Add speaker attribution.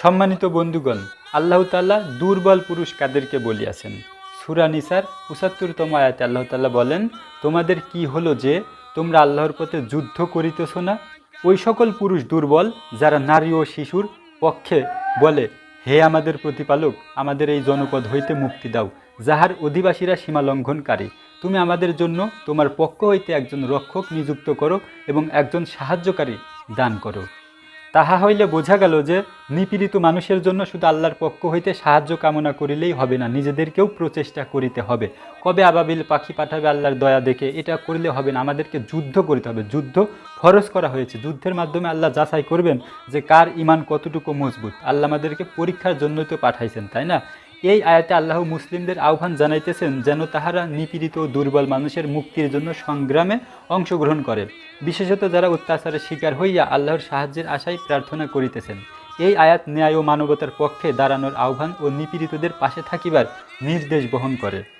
Speaker 1: সম্মানিত বন্ধুগণ, আল্লাহ তাল্লাহ দুর্বল পুরুষ কাদেরকে বলিয়াছেন। সুরা নিসার পঁচাত্তরতম আয়াতে আল্লাহ তাল্লাহ বলেন, তোমাদের কি হলো যে তোমরা আল্লাহর পথে যুদ্ধ করিতেছ না? ওই সকল পুরুষ দুর্বল, যারা নারী ও শিশুর পক্ষে বলে, হে আমাদের প্রতিপালক, আমাদের এই জনপদ হইতে মুক্তি দাও, যাহার অধিবাসীরা সীমা লঙ্ঘনকারী। তুমি আমাদের জন্য তোমার পক্ষ হইতে একজন রক্ষক নিযুক্ত করো এবং একজন সাহায্যকারী দান করো। তাহা হইলে বোঝা গেল যে নিপীড়িত মানুষের জন্য শুধু আল্লাহর পক্ষ হইতে সাহায্য কামনা করিলেই হবে না, নিজেদেরকেও প্রচেষ্টা করিতে হবে। কবে আবাবিল পাখি পাঠাবে আল্লাহর দয়া দেখে, এটা করলে হবে না, আমাদেরকে যুদ্ধ করিতে হবে। যুদ্ধ ফরজ করা হয়েছে। যুদ্ধের মাধ্যমে আল্লাহ যাচাই করবেন যে কার ইমান কতটুকু মজবুত। আল্লাহ আমাদেরকে পরীক্ষার জন্যই তো পাঠাইছেন, তাই না? এই আয়াতে আল্লাহ মুসলিমদের আহ্বান জানাইতেছেন যেন তাহারা নিপীড়িত ও দুর্বল মানুষের মুক্তির জন্য সংগ্রামে অংশগ্রহণ করে। বিশেষত যারা অত্যাচারের শিকার হইয়া আল্লাহর সাহায্যের আশায় প্রার্থনা করিতেছেন। এই আয়াত ন্যায় ও মানবতার পক্ষে দাঁড়ানোর আহ্বান ও নিপীড়িতদের পাশে থাকিবার নির্দেশ বহন করে।